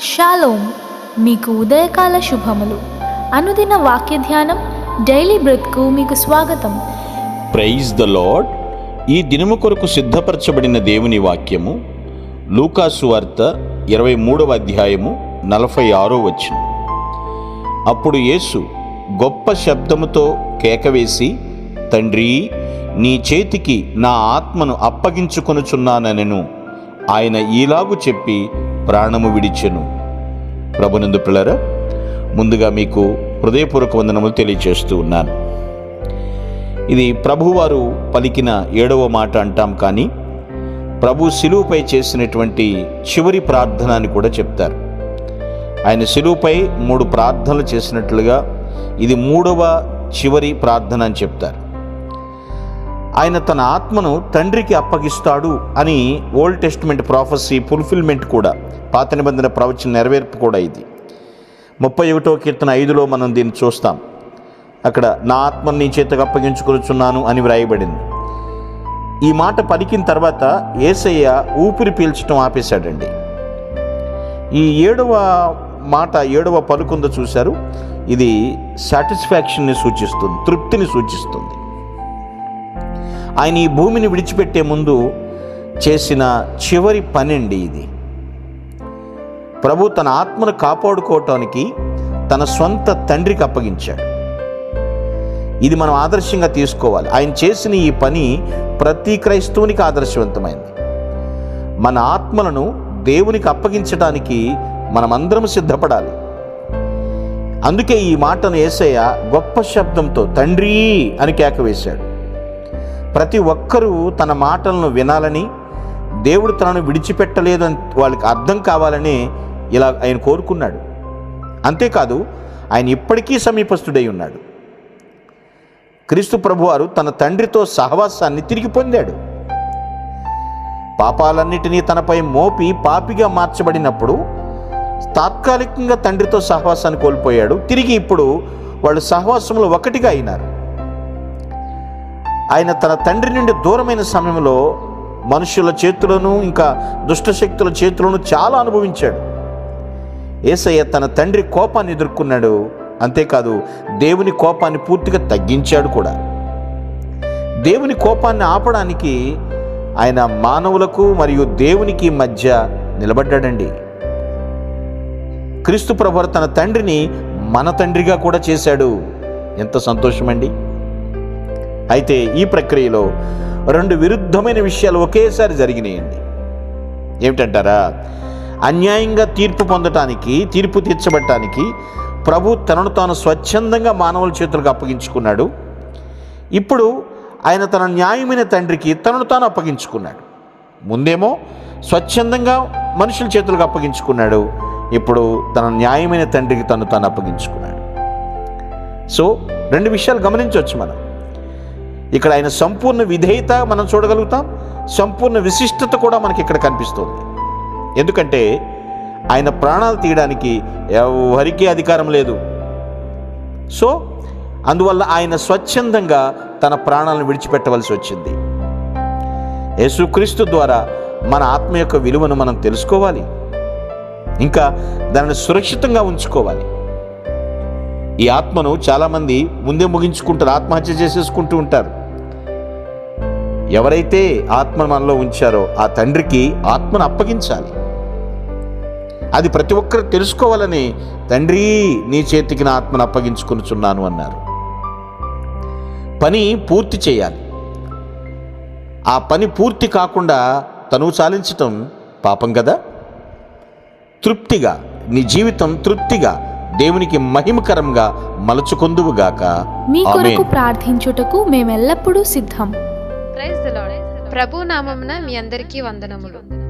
Shalom మీకు ఉదయకాల శుభములు. అనుదిన వాక్య ధ్యానం డైలీ బ్రెత్కు మీకు స్వాగతం. Praise the lord. ఈ దినము కొరకు సిద్ధపరచబడిన దేవుని వాక్యము లూకాసు వార్త ఇరవై మూడవ అధ్యాయము నలభై ఆరో వచ్చిన అప్పుడు యేసు గొప్ప శబ్దముతో కేకవేసి తండ్రి నీ చేతికి నా ఆత్మను అప్పగించుకొనుచున్నానెను ఆయన ఈలాగు చెప్పి ప్రాణము విడిచెను. ప్రభునందు పిల్లరా ముందుగా మీకు హృదయపూర్వక వందనములు తెలియచేస్తూ ఉన్నాను. ఇది ప్రభువారు పలికిన ఏడవ మాట అంటాం కానీ ప్రభు శిలువుపై చేసినటువంటి చివరి ప్రార్థన అని కూడా చెప్తారు. ఆయన శిలువుపై మూడు ప్రార్థనలు చేసినట్లుగా ఇది మూడవ చివరి ప్రార్థన అని చెప్తారు. ఆయన తన ఆత్మను తండ్రికి అప్పగిస్తాడు అని ఓల్డ్ టెస్ట్మెంట్ ప్రాఫెసీ ఫుల్ఫిల్మెంట్ కూడా పాత నిబంధన ప్రవచన నెరవేర్పు కూడా ఇది. ముప్పై ఒకటో కీర్తన ఐదులో మనం దీన్ని చూస్తాం. అక్కడ నా ఆత్మను నీ చేతకు అప్పగించుకొనిచున్నాను అని వ్రాయబడింది. ఈ మాట పలికిన తర్వాత ఏసయ్య ఊపిరి పీల్చడం ఆపేశాడండి. ఈ ఏడవ మాట ఏడవ పలుకుందో చూశారు. ఇది సాటిస్ఫాక్షన్ని సూచిస్తుంది తృప్తిని సూచిస్తుంది. ఆయన ఈ భూమిని విడిచిపెట్టే ముందు చేసిన చివరి పనండి ఇది. ప్రభు తన ఆత్మను కాపాడుకోవటానికి తన సొంత తండ్రికి అప్పగించాడు. ఇది మనం ఆదర్శంగా తీసుకోవాలి. ఆయన చేసిన ఈ పని ప్రతి క్రైస్తవునికి ఆదర్శవంతమైంది. మన ఆత్మలను దేవునికి అప్పగించడానికి మనమందరం సిద్ధపడాలి. అందుకే ఈ మాటను ఏసయ్య గొప్ప శబ్దంతో తండ్రి అని కేకవేశాడు ప్రతి ఒక్కరూ తన మాటలను వినాలని దేవుడు తనను విడిచిపెట్టలేదని వాళ్ళకి అర్థం కావాలని ఇలా ఆయన కోరుకున్నాడు. అంతేకాదు ఆయన ఇప్పటికీ సమీపస్థుడై ఉన్నాడు. క్రీస్తు ప్రభువారు తన తండ్రితో సహవాసాన్ని తిరిగి పొందాడు. పాపాలన్నిటినీ తనపై మోపి పాపిగా మార్చబడినప్పుడు తాత్కాలికంగా తండ్రితో సహవాసాన్ని కోల్పోయాడు. తిరిగి ఇప్పుడు వాళ్ళు సహవాసంలో ఒకటిగా అయినారు. ఆయన తన తండ్రి నుండి దూరమైన సమయంలో మనుషుల చేతులను ఇంకా దుష్టశక్తుల చేతులను చాలా అనుభవించాడు. ఏసయ్య తన తండ్రి కోపాన్ని ఎదుర్కొన్నాడు. అంతేకాదు దేవుని కోపాన్ని పూర్తిగా తగ్గించాడు కూడా. దేవుని కోపాన్ని ఆపడానికి ఆయన మానవులకు మరియు దేవునికి మధ్య నిలబడ్డాడండి. క్రీస్తు ప్రభువారు తన తండ్రిని మన తండ్రిగా కూడా చేశాడు. ఎంత సంతోషమండి. అయితే ఈ ప్రక్రియలో రెండు విరుద్ధమైన విషయాలు ఒకేసారి జరిగినాయండి. ఏమిటంటారా? అన్యాయంగా తీర్పు పొందటానికి తీర్పు తీర్చబడటానికి ప్రభు తనను తాను స్వచ్ఛందంగా మానవుల చేతులకు అప్పగించుకున్నాడు. ఇప్పుడు ఆయన తన న్యాయమైన తండ్రికి తనను తాను అప్పగించుకున్నాడు. ముందేమో స్వచ్ఛందంగా మనుషుల చేతులకు అప్పగించుకున్నాడు. ఇప్పుడు తన న్యాయమైన తండ్రికి తను తాను అప్పగించుకున్నాడు. సో రెండు విషయాలు గమనించవచ్చు మనం. ఇక్కడ ఆయన సంపూర్ణ విధేయత మనం చూడగలుగుతాం. సంపూర్ణ విశిష్టత కూడా మనకి ఇక్కడ కనిపిస్తుంది. ఎందుకంటే ఆయన ప్రాణాలు తీయడానికి ఎవరికీ అధికారం లేదు. సో అందువల్ల ఆయన స్వచ్ఛందంగా తన ప్రాణాలను విడిచిపెట్టవలసి వచ్చింది. యేసుక్రీస్తు ద్వారా మన ఆత్మ యొక్క విలువను మనం తెలుసుకోవాలి. ఇంకా దానిని సురక్షితంగా ఉంచుకోవాలి. ఈ ఆత్మను చాలామంది ముందే ముగించుకుంటారు ఆత్మహత్య చేసేసుకుంటూ ఉంటారు. ఎవరైతే ఆత్మ మనలో ఉంచారో ఆ తండ్రికి ఆత్మను అప్పగించాలి. అది ప్రతి ఒక్కరు తెలుసుకోవాలని తండ్రి నీ చేతికి నా ఆత్మను అప్పగించుకొనుచున్నాను అన్నారు. పని పూర్తి చేయాలి. ఆ పని పూర్తి కాకుండా తనువు చాలించటం పాపం కదా? తృప్తిగా నీ జీవితం తృప్తిగా దేవునికి మహిమకరంగా మలుచుకొందువుగాక. మీ కొరకు ప్రార్థించుటకు మేమెల్లప్పుడూ సిద్ధం. Praise the lord. ప్రభు నామమున మీ అందరికీ వందనములు.